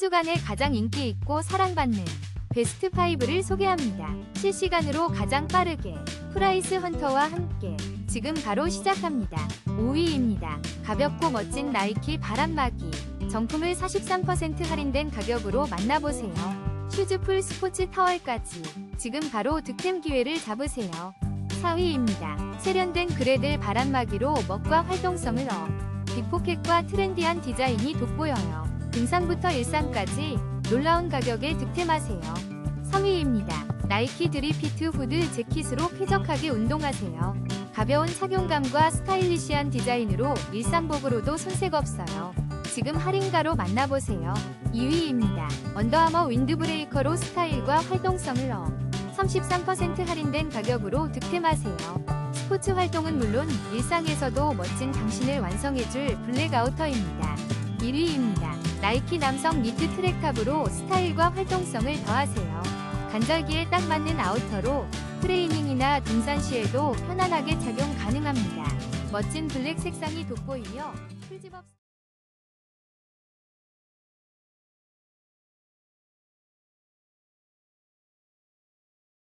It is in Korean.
주간에 가장 인기 있고 사랑받는 베스트 5를 소개합니다. 실시간으로 가장 빠르게 프라이스 헌터와 함께 지금 바로 시작합니다. 5위입니다. 가볍고 멋진 나이키 바람막이 정품을 43% 할인된 가격으로 만나보세요. 슈즈풀 스포츠 타월까지 지금 바로 득템 기회를 잡으세요. 4위입니다. 세련된 그레들 바람막이로 멋과 활동성을 업. 빅포켓과 트렌디한 디자인이 돋보여요. 등산부터 일상까지 놀라운 가격에 득템하세요. 3위입니다. 나이키 드리피트 후드 재킷으로 쾌적하게 운동하세요. 가벼운 착용감과 스타일리시한 디자인으로 일상복으로도 손색 없어요. 지금 할인가로 만나보세요. 2위입니다. 언더아머 윈드브레이커로 스타일과 활동성을 업. 33% 할인된 가격으로 득템하세요. 스포츠 활동은 물론 일상에서도 멋진 당신을 완성해줄 블랙 아우터입니다. 1위입니다. 나이키 남성 니트 트랙탑으로 스타일과 활동성을 더하세요. 간절기에 딱 맞는 아우터로 트레이닝이나 등산 시에도 편안하게 착용 가능합니다. 멋진 블랙 색상이 돋보이며 풀집 없...